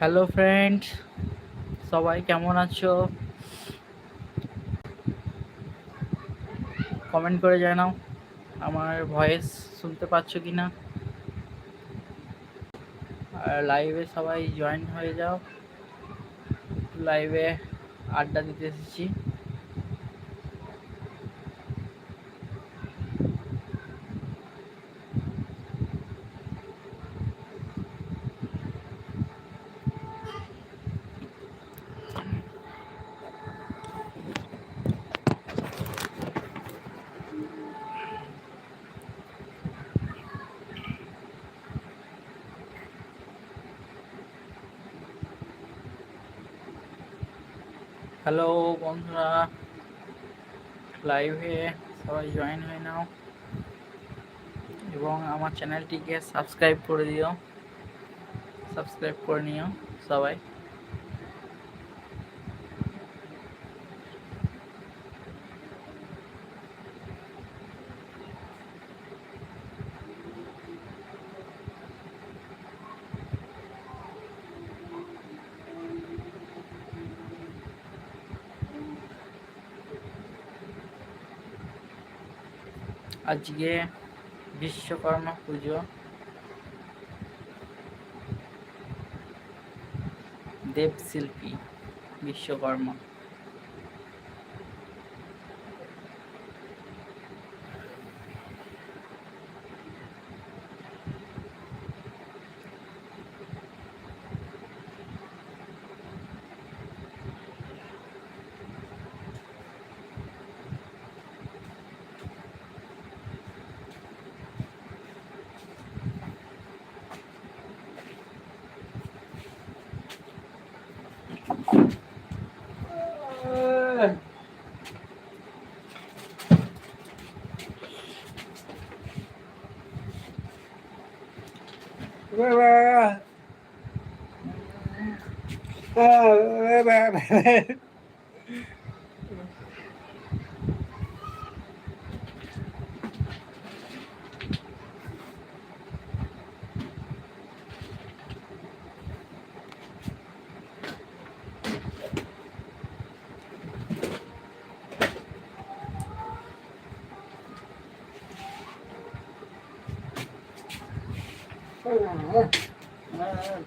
Hello friend সবাই কেমন আছো? কমেন্ট করে জানাও আমার ভয়েস শুনতে পাচ্ছ কি না আর লাইভে সবাই জয়েন হয়ে যাও। লাইভে আড্ডা দিতে এসেছি। হ্যালো বন্ধুরা। লাইভে সবাই জয়েন হয়ে নাও এবং আমার চ্যানেলটিকে সাবস্ক্রাইব করে দিও। সাবস্ক্রাইব করে নিও সবাই। আজকে বিশ্বকর্মা পুজো। দেবশিল্পী বিশ্বকর্মা।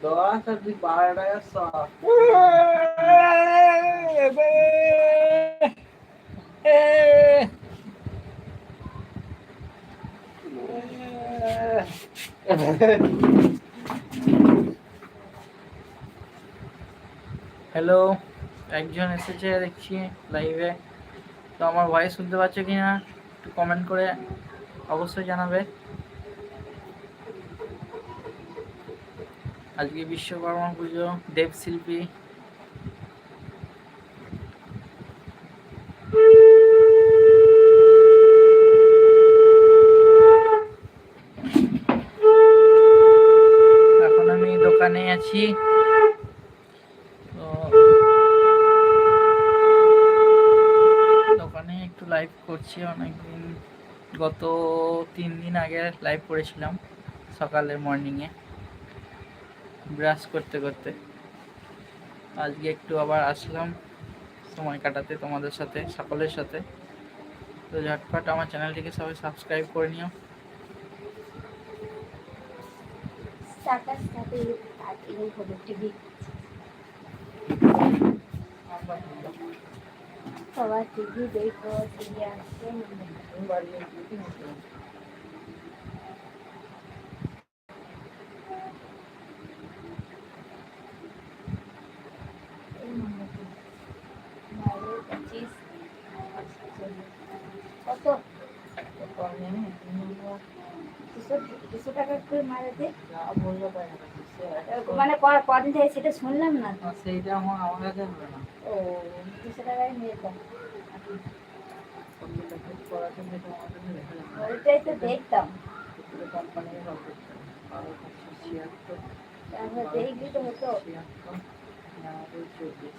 দশ আর দুই বারো টাকা হ্যালো একজন এসেছে দেখছি লাইভে তো আমার ভয়েস শুনতে পাচ্ছে কি না একটু কমেন্ট করে অবশ্যই জানাবে। আজকে বিশ্বকর্মা পুজো, দেবশিল্পী এখন আমি দোকানে আছি তো দোকানে একটু লাইভ করছি অনেকদিন গত তিন দিন আগে লাইভ করেছিলাম সকালে মর্নিংয়ে ব্রাশ করতে করতে। আজকে একটু আবার আসলাম সময় কাটাতে তোমাদের সাথে, সকলের সাথে। তো ঝটপট আমার চ্যানেলটিকে সবাই সাবস্ক্রাইব করে নিও। টিভি সবাই টিভি দেখো টিভি আসছে কত? দুশো দুশো টাকা করে মারাতে মানে ক- কদিন থেকে সেটা শুনলাম না। তো। সেইটা আমার আমার কাছে হবে না। ও দুশো টাকায় নিয়ে যেতাম পড়াশোনা আমার কাছে দেখা যাবে না। ওইটাই তো দেখতাম। কোম্পানির সব করতে হবে বারো পাঁচশো ছিয়াত্তর। তারপর দেখলি তো হতো। ছিয়াত্তর নব্বই চব্বিশ।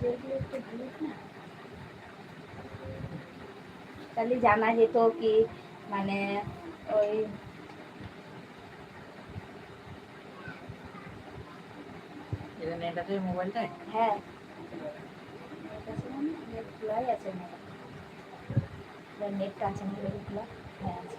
দেখলে একটু বলিস না? তাহলে জানা যেত কি মানে ওই এটা নেট আছে মোবাইলটায়? হ্যাঁ। নেট আছে মানে নেট খোলাই আছে নেটটা আছে না নেট খোলা হ্যাঁ আছে।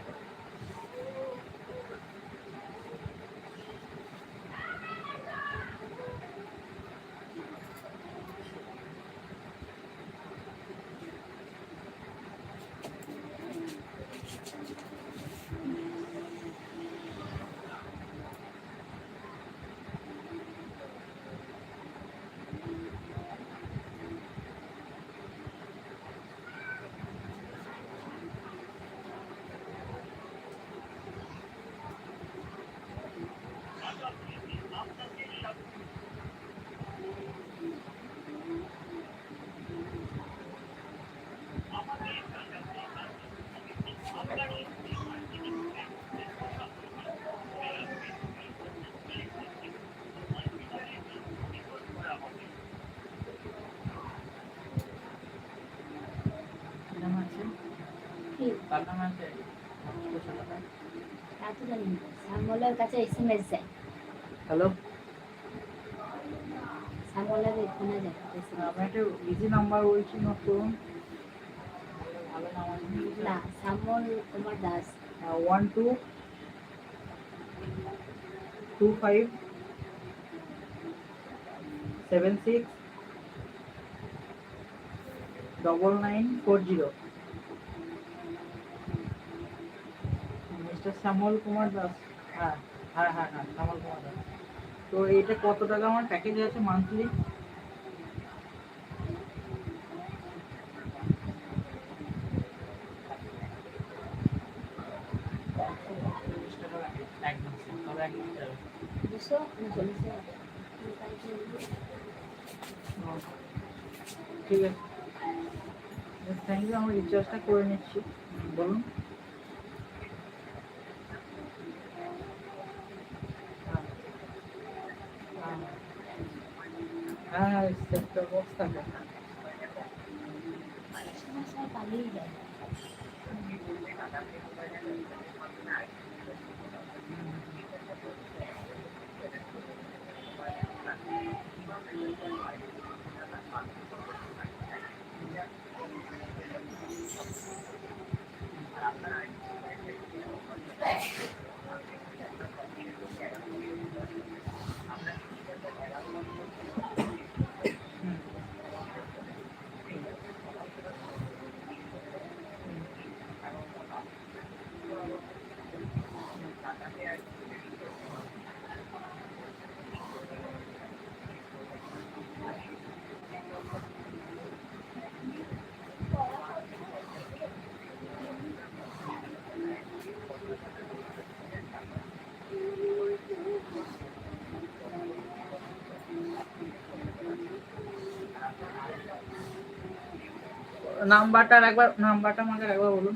কাছে এসএমএস যায়। হ্যালো? শ্যামলের ফোনে যায় SMS আমি ইজি নাম্বার বলছি নোট করুন না Shyamal Kumar Das. One two two five seven six double nine four zero mister Shyamal Kumar Das. হ্যাঁ হ্যাঁ হ্যাঁ হ্যাঁ শ্যামল কুমার দাস। তো এটা কত টাকা আমার প্যাকেজ আছে মান্থলি ঠিক আছে। থ্যাংক ইউ আমি রিচার্জটা করে নিচ্ছি। বলুন হ্যাঁ হ্যাঁ হ্যাঁ সেক্টর নাম্বারটা একবার নাম্বারটা আমাকে একবার বলুন।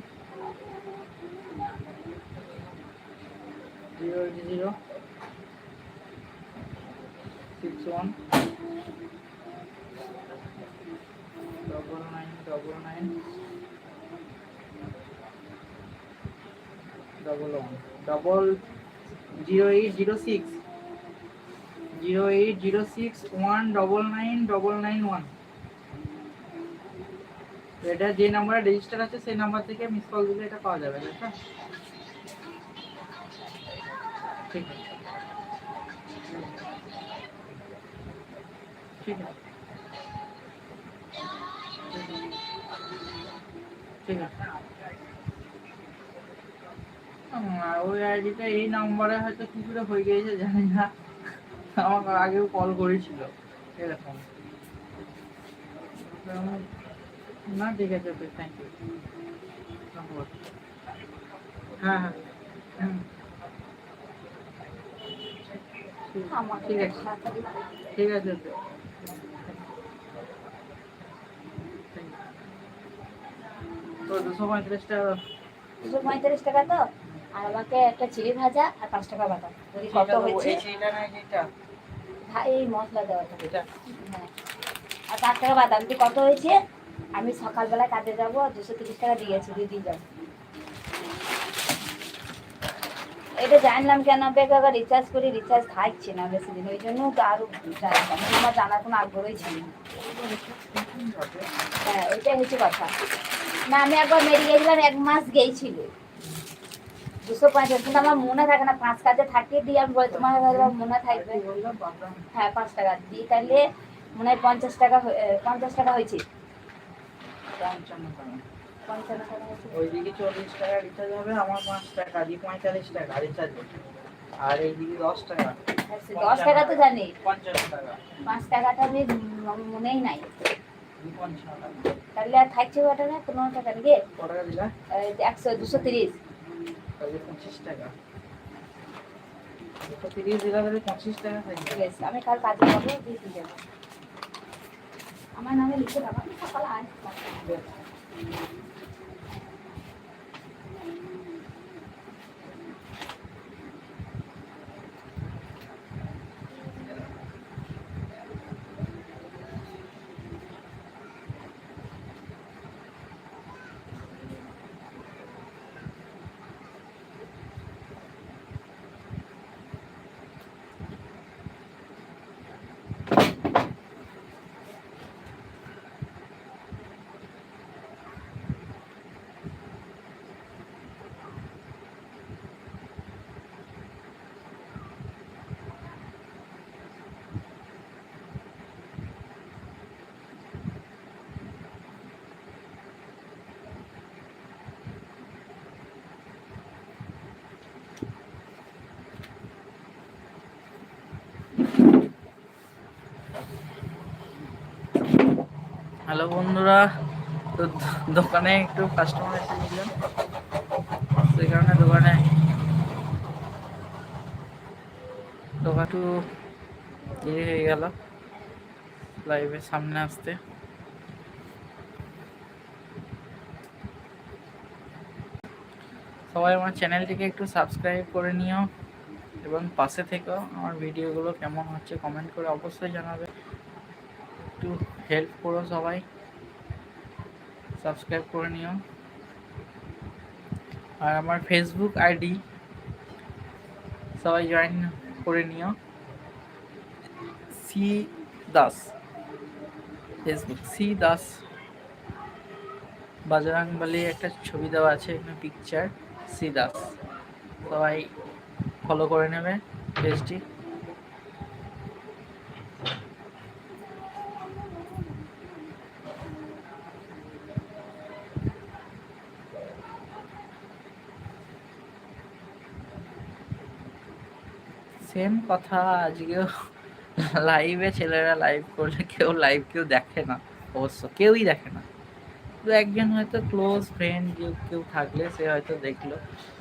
Zero eight zero, six one double nine double nine double one double zero eight zero six zero eight zero six one double nine double nine one এটা যে নাম্বারে রেজিস্টার আছে, সেই নাম্বার থেকে মিস কল দিলে এটা পাওয়া যাবে তো ঠিক আছে। ঠিক আছে। ঠিক আছে। ওই আইডিটা এই নাম্বারে হয়তো কি করে হয়ে গিয়েছে, জানি না। আমাকে আগেও কল করেছিল, এরকম। না ঠিক আছে ওকে থ্যাংক ইউ ধন্যবাদ। হ্যাঁ হ্যাঁ। ঠিক- আছে। ঠিক আছে তো দুশো পঁয়ত্রিশ টাকা দুশো পঁয়তাল্লিশ টাকা তো? আর আমাকে একটা চিড়ি ভাজা আর পাঁচ টাকা বাদাম। যদি কত হয়েছে? এই হ্যাঁ, এই মশলা দেওয়াটা এটা? হ্যাঁ। আর পাঁচ টাকা বাদাম। কত হয়েছে? আমি সকালবেলা কাজে যাব দুশো তিরিশ টাকা দিয়েছি দিদি যাব। এটা জানলাম কেন? বেগ আবার রিচার্জ করি রিচার্জ থাকছে না বেশি দিন, ওই জন্য তো আরও জানতাম আমি আমার জানার কোনো আগ্রহই ছিল না। হ্যাঁ ওইটাই হচ্ছে কথা। না, আমি একবার মেরে গেছিলাম এক মাস গেছিল দুশো পঞ্চাশ, কিন্তু আমার মনে থাকে না, পাঁচ কাজে থাকিয়ে দিয়ে আমি বলি, তোমার মনে থাকবে? হ্যাঁ পাঁচ টাকা। দিয়ে তাহলে মনে হয় পঞ্চাশ টাকা পঞ্চাশ টাকা হয়েছে। পঞ্চান্ন টাকা পঞ্চান্ন টাকা ওইদিকে চল্লিশ টাকা রিচার্জ হবে আমার পাঁচ টাকা দিয়ে পঁয়তাল্লিশ টাকা রিচার্জ আর এইদিকে দশ টাকা। দশ টাকা তো জানি। পঞ্চান্ন টাকা। পাঁচ টাকাটা আমি মনেই নাই। তাহলে আর থাকছে ওটা না পনেরো টাকা নাকি একশো দুশো তিরিশ। পঁচিশ টাকা। পঁচিশ টাকা আমি কাল কাজে যাব দিয়ে যাব। আমার নামে লিখে দেবো আমি সকালে আসব হ্যালো বন্ধুরা, তো দোকানে একটু কাস্টমার এসে এসেছিলেন সেই কারণে দোকানে দোকান একটু ইয়ে হয়ে গেল লাইভের সামনে আসতে। সবাই আমার চ্যানেলটিকে একটু সাবস্ক্রাইব করে নিও এবং পাশে থেকেও আমার ভিডিওগুলো কেমন হচ্ছে কমেন্ট করে অবশ্যই জানাবে। হেল্প করো সবাই। সাবস্ক্রাইব করে নিও। আর আমার ফেসবুক আইডি সবাই জয়েন করে নিও। C Das Facebook C Das Bajrangbali একটা ছবি দেওয়া আছে, এখানে পিকচার সি দাস সবাই ফলো করে নেবে। পেজটি সেম কথা আজকেও লাইভে ছেলেরা লাইভ করলে কেউ লাইভ কেউ দেখে না, অবশ্য কেউই দেখে না। দু একজন হয়তো ক্লোজ ফ্রেন্ড কেউ কেউ থাকলে সে হয়তো দেখল।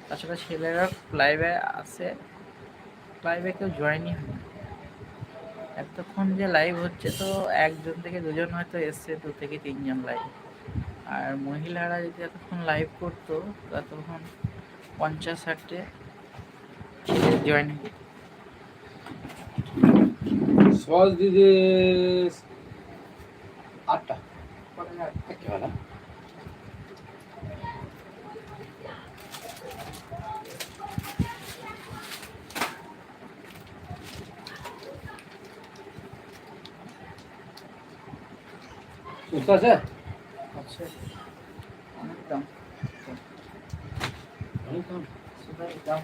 তাছাড়া ছেলেরা লাইভে আসে লাইভে কেউ জয়েনই হয় না। এতক্ষণ যে লাইভ হচ্ছে তো একজন থেকে দুজন হয়তো এসছে, দু থেকে তিনজন লাইভ আর মহিলারা যদি এতক্ষণ লাইভ করতো, তো এতক্ষণ পঞ্চাশ ষাটে ছেলে জয়েন সস দিদি আটটা। একেবারে। সুস্থ আছে আচ্ছা। অনেক দাম অনেক দাম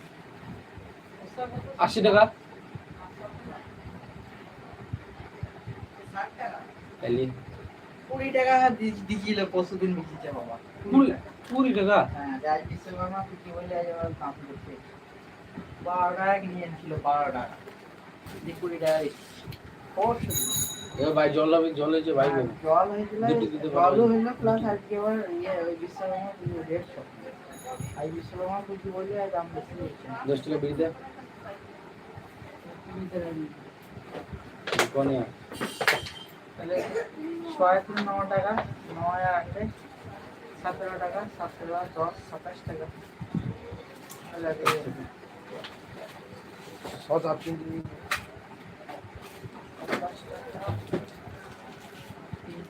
আশি টাকা। তাইলে কুড়ি টাকা দি- দিছিল পরশু দিন বিকিছে বাবা। কুড়ি কুড়ি টাকা? হ্যাঁ আজ বিশ্বকর্মা বিক্রি বলে আজ আবার দাম বেশি বারো টাকা কিনে এনেছিল বারো টাকা। দিয়ে কুড়ি টাকা দিচ্ছি পরশু দিন। এবার ভাই জল হবে জল হয়েছে ভাই হ্যাঁ, জল হয়েছিল দুটো দিতে পারব। জলও হইল প্লাস আজকে আবার ইয়ে ওই বিশ্বকর্মা পুজো দেড়শো আর বিশ্বকর্মা পুজো বলে আর দাম বেশি দিচ্ছে। দশ টাকা বিড়ি দে কোনে তাহলে ছয় তিন ন টাকা নয় আর আটে সতেরো টাকা সতেরো আর দশ সাতাশ টাকা তাহলে আর সস আপনি সাতাশ টাকা, তিন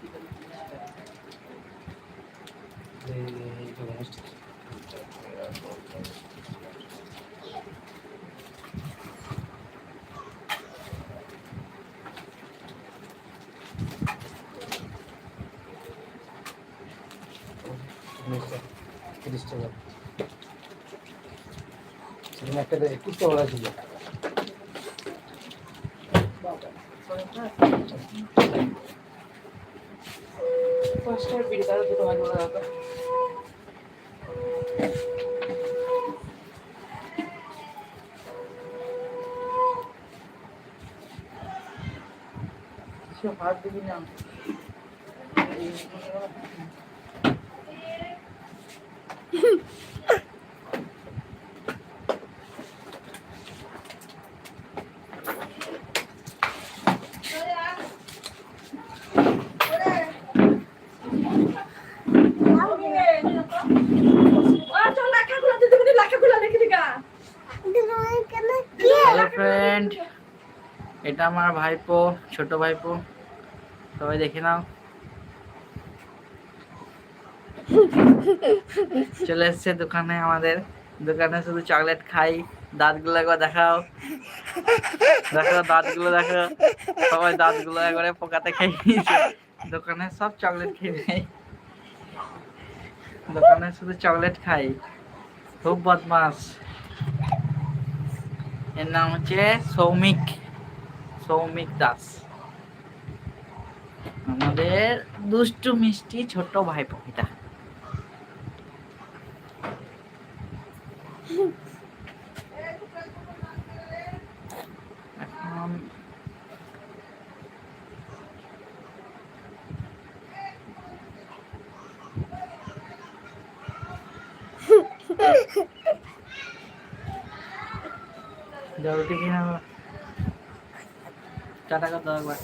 তিরিশ টাকা। তিরিশ টাকা টাকা বলা ছিল। পাঁচটার বিড়ি তাহলে দুটো ভাগ করে রাখো কিছু হাত দিবি না হ্যালো ফ্রেন্ড এটা আমার ভাইপো, ছোট ভাইপো। সবাই দেখে নাও। চলে এসছে দোকানে আমাদের। দোকানে শুধু চকলেট খাই। দাঁতগুলো একবার দেখাও দেখো দাঁতগুলো দেখো সবাই দাঁতগুলো একবারে পোকাতে নিয়েছে। দোকানে সব চকলেট খেয়ে নেয়। দোকানে শুধু চকলেট খাই। খুব বদমাস এর নাম হচ্ছে সৌমিক। সৌমিক দাস। আমাদের দুষ্টু মিষ্টি ছোট ভাই এটা এখন জলদি কিনা টাটা কর দাও একবার।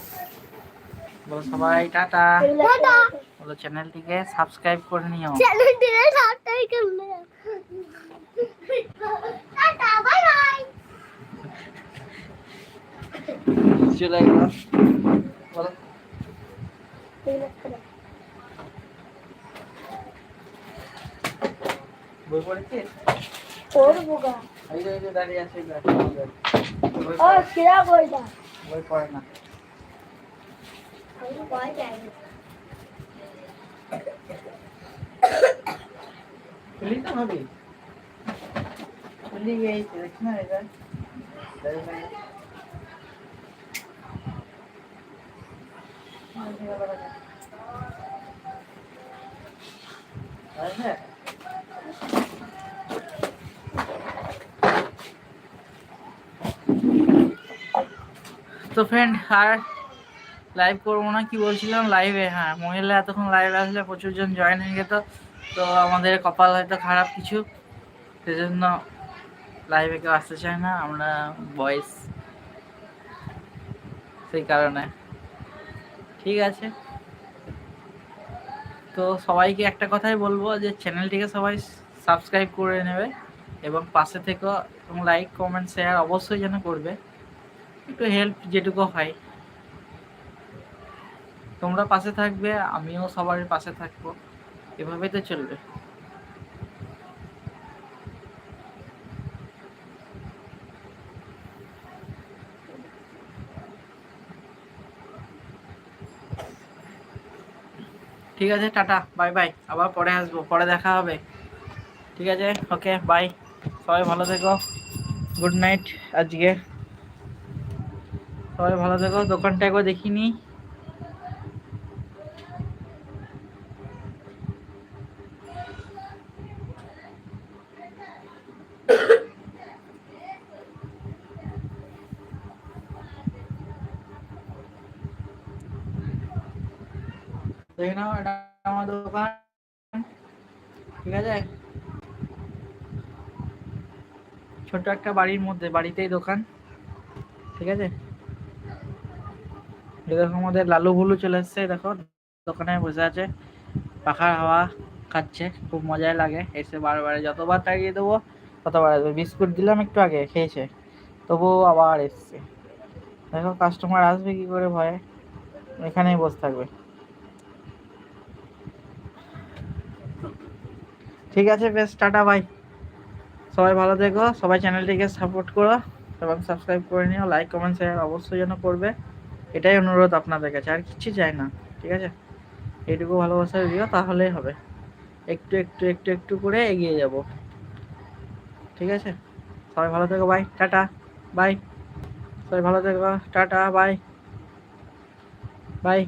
বলো সবাই টাটা। বলো চ্যানেলটিকে সাবস্ক্রাইব করে নিও। চলে গেল। বলো। বই পড়েছিস এই যে এই যে দাঁড়িয়ে আছে। বই বই পড়ে না। খুলি তো ভাবি খুলি গিয়েছে দেখ না এটা দাঁড়িয়ে দাঁড়িয়ে। আছে? তো ফ্রেন্ড আর লাইভ করব না, কি বলছিলাম? লাইভে হ্যাঁ মহিলা এতক্ষণ লাইভে আসলে প্রচুর জন জয়েন হয়ে গেত। তো আমাদের কপাল হয়তো খারাপ কিছু। সেজন্য লাইভে কেউ আসতে চায় না, আমরা বয়েস সেই কারণে। ঠিক আছে? তো সবাইকে একটা কথাই বলব যে চ্যানেলটিকে সবাই সাবস্ক্রাইব করে নেবে এবং পাশে থেকে এবং লাইক কমেন্ট শেয়ার অবশ্যই যেন করবে। একটু হেল্প যেটুকু হয়। তোমরা পাশে থাকবে, আমিও সবার পাশে থাকব। এভাবেই তো চলবে। ঠিক আছে, টাটা, বাই বাই। আবার পরে আসব, পরে দেখা হবে। ঠিক আছে, ওকে, বাই। সবাই ভালো থেকো। গুড নাইট আজকে। সবাই ভালো থেকো, দোকানটা একবার দেখিনি। দেখে দোকান। ঠিক আছে? ছোট একটা বাড়ির মধ্যে, বাড়িতেই দোকান। ঠিক আছে? দেখো আমাদের লালু ভুলু চলে এসছে দেখো, দোকানে বসে আছে। পাখার হাওয়া খাচ্ছে, খুব মজাই লাগে। এসে বারবার যতবার তাড়িয়ে দেবো, ততবার আসবে। বিস্কুট দিলাম একটু আগে, খেয়েছে। তবুও আবার এসছে। দেখো কাস্টমার আসবে কি করে ভয়ে? এখানেই বসে থাকবে। ঠিক আছে বেশ, টাটা বাই সবাই ভালো থেকো, সবাই চ্যানেলটিকে সাপোর্ট করো এবং সাবস্ক্রাইব করে নিও লাইক কমেন্ট শেয়ার অবশ্যই যেন করবে। এটাই অনুরোধ আপনাদের কাছে আর কিচ্ছু চাই না, ঠিক আছে? এইটুকু ভালোবাসা দিও, তাহলেই হবে। একটু একটু একটু একটু করে এগিয়ে যাব। ঠিক আছে? সবাই ভালো থেকো বাই টাটা বাই সবাই ভালো থেকো, টাটা বাই বাই